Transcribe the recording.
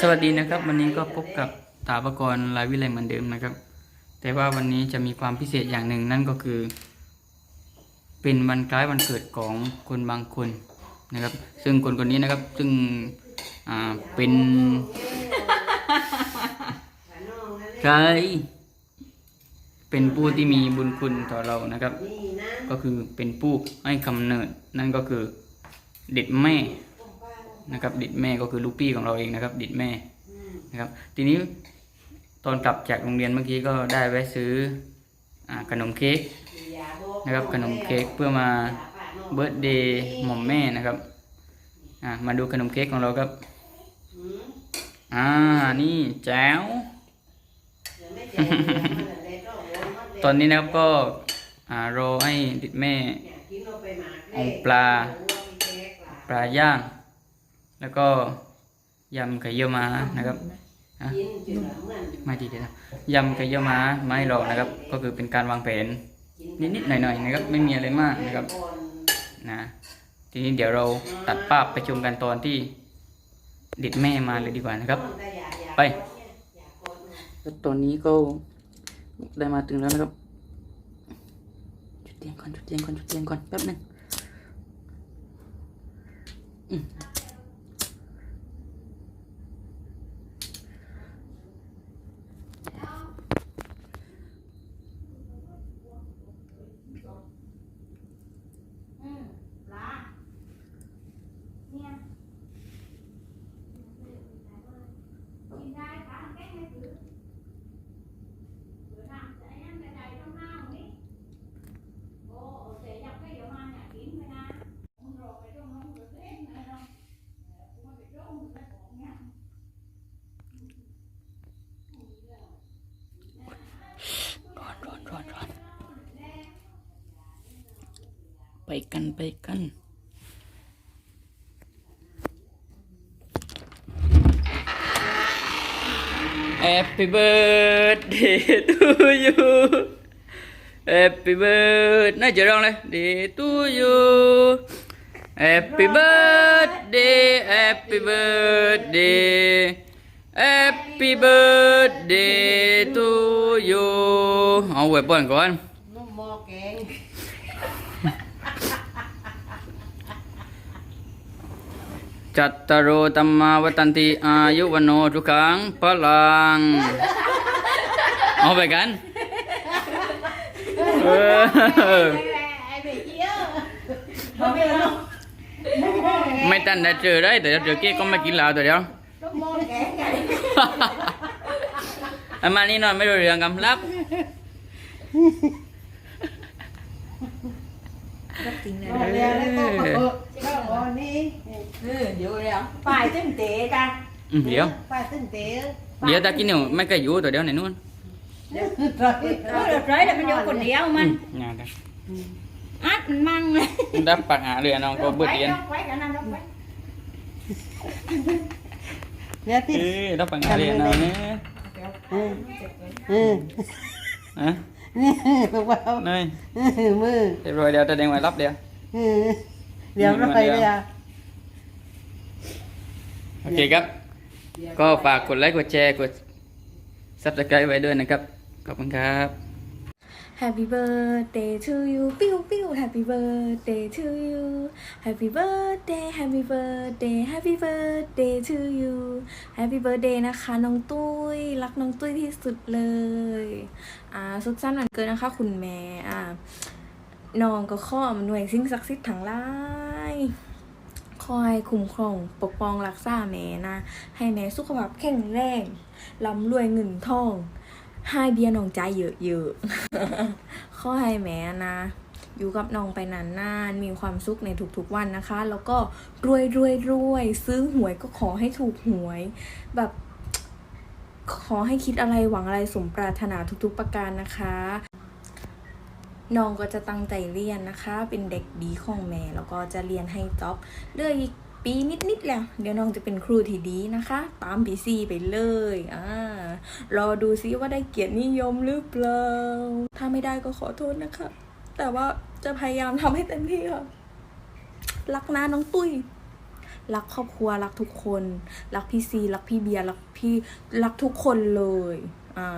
สวัสดีนะครับ วันนี้ก็พบกับถาปกรณ์ลายวิไลเหมือนเดิมนะครับ แต่ว่าวันนี้จะมีความพิเศษอย่างหนึ่งนั่นก็คือ เป็นวันคล้ายวันเกิดของคนบางคนนะครับ ซึ่งคนคนนี้นะครับซึ่งอ่าเป็นใครเป็นผู้ที่มีบุญคุณต่อเรานะครับ ก็คือเป็นผู้ให้กำเนิดนั่นก็คือเด็ดแม่ นะครับเด็ดแม่ก็คือลูกพี่ของเราเองนะครับเด็ดแม่นะครับ ทีนี้ตอนกลับจากโรงเรียนเมื่อกี้ก็ได้แวะซื้ออาขนมเค้กนะครับ ขนมเค้กเพื่อมาเบิร์ตเดย์หม่อมแม่นะครับอ่ามาดูขนมเค้กของเราครับอ่านี่แจ๋วตอนนี้นะครับก็อ่ารอให้เด็ดแม่เอาปลาปลาย่าง แล้วก็ยำไข่เยี่ยวม้านะครับไม่ดีเดียวนะยำไข่เยี่ยวม้าไม่หรอกนะครับ ก็คือเป็นการวางแผนนิดๆหน่อยๆนะครับ ไม่มีอะไรมากนะครับนะทีนี้เดี๋ยวเราตัดภาพไปชมกันตอนที่ด็ดแม่มาเลยดีกว่านะครับ ไปแล้วตอนนี้ก็ได้มาถึงแล้วนะครับจุดเตียงก่อนจุดเตียงก่อนจุดเตียงก่อนแป๊บหนึงอืม ร้อนร้อนร้อนร้อนไปกันไปกัน Happy birthday to you Happy birthday น่าจะร้องเลย Day to you Happy birthday Happy birthday Happy birthday to you เอาไว้ป้อนก่อน นุ่มหม้อแกง จัตตารโอตัมมาวัตันติอายุวันโนทุกขังพลัง เอาไปกันเออไอ้เบเกี้ยวเขาไม่รู้ไม่ตันได้เจอได้แต่เจอเก๊กก็ไม่กินแล้วแต่เดียวนุ่มหม้อแกงไงอามานี่นอนไม่รู้เรื่องกำลับเอาเรียนแล้วก็เออก็วันนี้ Ừ, dụ rồi Phải tinh tế ta อืมเดี๋ยวป้าตึ้งเต๋อเดี๋ยวตากินเนี่ยไม่เคยอยู่ตัวเดียวไหนนู่น Ôi được rồi là mình vô quần đeo อืม mình งานกัน Át mình măng này ดับปากหาเรือน้องก็เบิดเรียน Quay, quay, cả năm đó quay เนี่ยที่เอ้ยดับปากหาเรียนน้องเนี่ยเออเออฮะนี่บอกว่าเนยมือเรียบร้อยเดี๋ยวจะแดงไว้รับเดี๋ยว เออเดี๋ยวเราไปเลยอะ โอเคครับ ก็ฝากกดไลค์กดแชร์กด subscribe ไว้ด้วยนะครับ ขอบคุณครับ Happy birthday to you ปิ้วปิ้ว Happy birthday to you Happy birthday Happy birthday Happy birthday to you Happy birthday นะคะ น้องตุ้ย รักน้องตุ้ยที่สุดเลย อ่า สุขสันวันเกิดนะคะ คุณแม่ อ่าน้องก็ข้อมหน่วยสิ่งศักดิ์สิทธิ์ทั้งหลาย คอยคุ้มครองปกป้องรักษาแม่นะ ให้แม่สุขภาพแข็งแรงร่ำรวยเงินทองให้เบียน้องใจเยอะๆขอให้แม่นะ อยู่กับน้องไปนานๆมีความสุขในทุกๆวันนะคะ แล้วก็รวยรวยรวยซื้อหวยก็ขอให้ถูกหวย แบบขอให้คิดอะไรหวังอะไรสมปรารถนาทุกๆประการนะคะ น้องก็จะตั้งใจเรียนนะคะ เป็นเด็กดีของแม่แล้วก็จะเรียนให้จบเหลืออีกปีนิดๆแล้ว เดี๋ยวน้องจะเป็นครูที่ดีนะคะ ตามพีซีไปเลยอ่ารอดูซิว่าได้เกียรตินิยมหรือเปล่า ถ้าไม่ได้ก็ขอโทษนะคะ แต่ว่าจะพยายามทำให้เต็มที่ค่ะ รักนะน้องตุ้ยรักครอบครัวรักทุกคน รักพี่ซี รักพี่เบียร์รักพี่ รักทุกคนเลยอ่า